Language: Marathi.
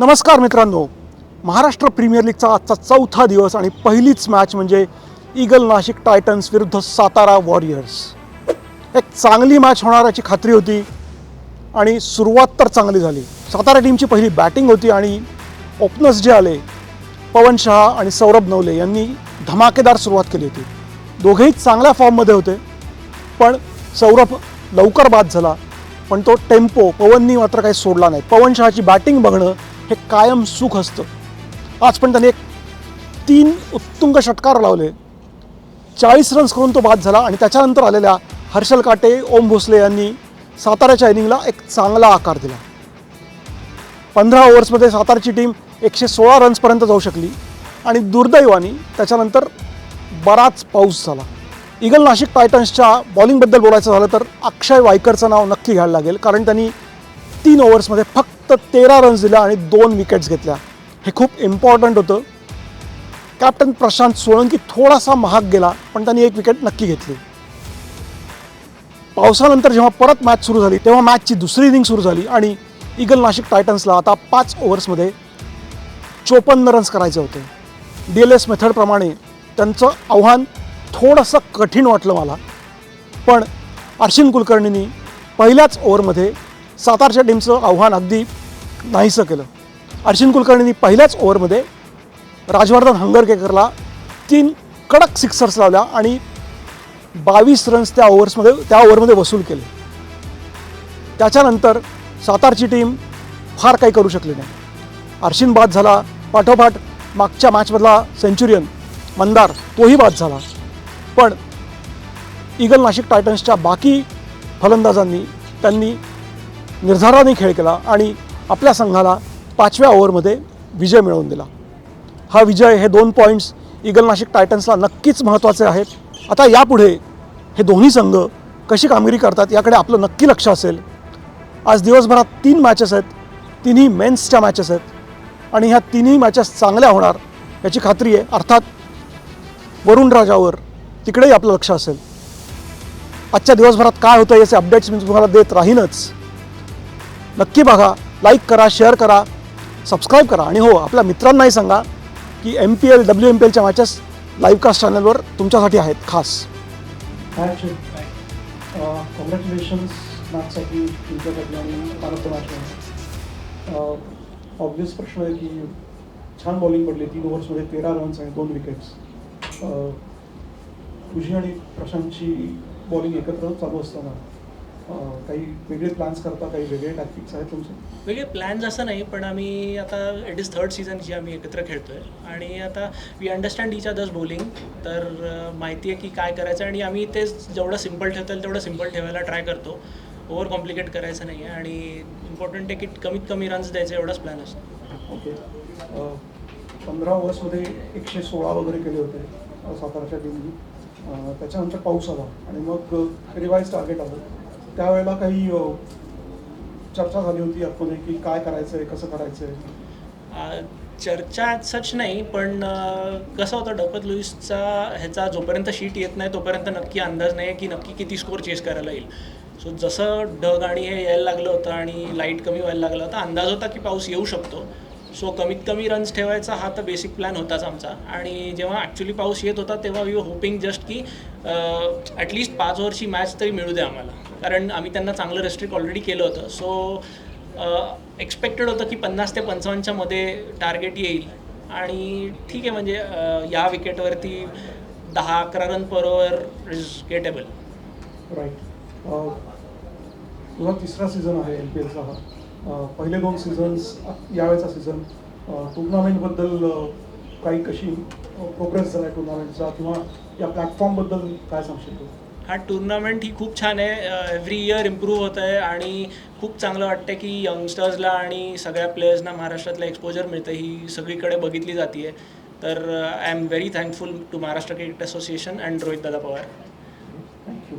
नमस्कार मित्रांनो. महाराष्ट्र प्रीमियर लीगचा आजचा चौथा दिवस आणि पहिलीच मॅच म्हणजे ईगल नाशिक टायटन्स विरुद्ध सातारा वॉरियर्स एक चांगली मॅच होणाऱ्याची खात्री होती आणि सुरुवात तर चांगली झाली. सातारा टीमची पहिली बॅटिंग होती आणि ओपनर्स जे आले पवन शहा आणि सौरभ नवले यांनी धमाकेदार सुरुवात केली होती. दोघेही चांगल्या फॉर्ममध्ये होते पण सौरभ लवकर बाद झाला. पण तो टेम्पो पवननी मात्र काही सोडला नाही. पवन शहाची बॅटिंग बघणं हे कायम सुख असतं. आज पण त्याने एक तीन उत्तुंग षटकार लावले. चाळीस रन्स करून तो बाद झाला आणि त्याच्यानंतर आलेल्या हर्षल काटे ओम भोसले यांनी साताऱ्याच्या इनिंगला एक चांगला आकार दिला. पंधरा ओव्हर्समध्ये सातारची टीम एकशे सोळा रन्सपर्यंत जाऊ शकली आणि दुर्दैवानी त्याच्यानंतर बराच पाऊस झाला. इगल नाशिक टायटन्सच्या बॉलिंगबद्दल बोलायचं झालं तर अक्षय वायकरचं नाव नक्की घ्यायला लागेल कारण त्यांनी तीन ओव्हर्समध्ये फक्त तेरा रन्स दिल्या आणि दोन विकेट्स घेतल्या. हे खूप इम्पॉर्टंट होतं. कॅप्टन प्रशांत सोळंकी थोडासा महाग गेला पण त्यांनी एक विकेट नक्की घेतली. पावसानंतर जेव्हा परत मॅच सुरू झाली तेव्हा मॅचची दुसरी इनिंग सुरू झाली आणि ईगल नाशिक टायटन्सला आता पाच ओव्हर्समध्ये चोपन्न रन्स करायचे होते. डी एल एस मेथडप्रमाणे त्यांचं आव्हान थोडंसं कठीण वाटलं मला. पण अर्शिन कुलकर्णींनी पहिल्याच ओव्हरमध्ये सातारच्या टीमचं आव्हान अगदी नाहीसं केलं. अर्शिन कुलकर्णींनी पहिल्याच ओव्हरमध्ये राजवर्धन हंगरकेकरला तीन कडक सिक्सर्स लावल्या आणि बावीस रन्स त्या ओव्हर्समध्ये त्या ओव्हरमध्ये वसूल केले. त्याच्यानंतर सातारची टीम फार काही करू शकली नाही. अर्शिन बाद झाला पाठोपाठ मागच्या मॅचमधला सेंचुरियन मंदार तोही बाद झाला. पण ईगल नाशिक टायटन्सच्या बाकी फलंदाजांनी त्यांनी निर्धाराने खेळ केला आणि आपल्या संघाला पाचव्या ओव्हरमध्ये विजय मिळवून दिला. हा विजय हे दोन पॉईंट्स इगल नाशिक टायटन्सला नक्कीच महत्त्वाचे आहेत. आता यापुढे हे दोन्ही संघ कशी कामगिरी करतात याकडे आपलं नक्की लक्ष असेल. आज दिवसभरात तीन मॅचेस आहेत. तिन्ही मेन्सच्या मॅचेस आहेत. आणि ह्या तिन्ही मॅचेस चांगल्या होणार याची खात्री आहे. अर्थात वरुणराजावर तिकडेही आपलं लक्ष असेल. आजच्या दिवसभरात काय होतं याचे अपडेट्स मी तुम्हाला देत राहीनच. नक्की बघा लाईक करा शेअर करा सबस्क्राईब करा. आणि हो आपल्या मित्रांनाही सांगा की M P L W M P एलच्या मॅचेस लाईव्हकास्ट चॅनलवर तुमच्यासाठी आहेत खास. कॉंग्रॅच्युलेशन्स मॅचसाठी तुमच्यासाठी आणि मॅच ऑब्वियस प्रश्न आहे की छान बॉलिंग पडली तीन ओव्हर्समध्ये तेरा रन्स आणि दोन विकेट्स तुझी uh, आणि प्रशांतची बॉलिंग एकत्र चालू असताना काही वेगळे प्लॅन्स करता काही वेगळे टॅक्टिक्स आहेत तुमचे? वेगळे प्लॅन्स असं नाही पण आम्ही आता इट इज थर्ड सीझनची आम्ही एकत्र खेळतोय. आणि आता we understand each others bowling तर माहिती आहे की काय करायचं आणि आम्ही ते जेवढं सिंपल ठेवता येईल तेवढं सिंपल ठेवायला ट्राय करतो. ओव्हर कॉम्प्लिकेट करायचं नाही आहे आणि इम्पॉर्टंट आहे की कमीत कमी रन्स द्यायचे एवढाच प्लॅन असतो. ओके. पंधरा ओव्हर्समध्ये एकशे सोळा वगैरे केले होते साताराच्या टीमनी त्याच्यानंतर पाऊस आला आणि मग रिवाईज टार्गेट आलं. त्यावेळेला काही चर्चा झाली होती अकोले की काय करायचं आहे कसं करायचं आहे चर्चा सच नाही पण कसं होतं डकत लुईसचा ह्याचा जोपर्यंत शीट येत नाही तोपर्यंत नक्की अंदाज नाही की नक्की किती स्कोर चेस करायला येईल. सो जसं ढग आणि हे यायला लागलं होतं आणि लाइट कमी व्हायला लागला होता अंदाज होता की पाऊस येऊ शकतो. सो कमीत कमी रन्स ठेवायचा हा तर बेसिक प्लॅन होताच आमचा. आणि जेव्हा ॲक्च्युली पाऊस येत होता तेव्हा वी होपिंग जस्ट की ॲटलिस्ट पाच ओव्हरची मॅच तरी मिळू दे आम्हाला. कारण आम्ही त्यांना चांगलं रेस्ट्रिक्ट ऑलरेडी केलं होतं. सो एक्सपेक्टेड होतं की पन्नास ते पंचावन्नच्या मध्ये टार्गेट येईल. आणि ठीक आहे म्हणजे या विकेटवरती दहा अकरा run per over is gettable right तुझा तिसरा सीझन आहे एल पी एलचा हा. पहिले दोन सीझन्स यावेळेचा सीझन टुर्नामेंटबद्दल काही कशी प्रोग्रेस झाला आहे टुर्नामेंटचा किंवा या प्लॅटफॉर्मबद्दल काय सांगशील तू? हा टुर्नामेंट ही खूप छान आहे. एव्हरी इयर इम्प्रूव्ह होत आहे आणि खूप चांगलं वाटतं की यंगस्टर्सला आणि सगळ्या प्लेयर्सना महाराष्ट्रातलं एक्सपोजर मिळतं ही सगळीकडे बघितली जाते तर I am very thankful to Maharashtra cricket association and Rohit Dada Pawar. Thank you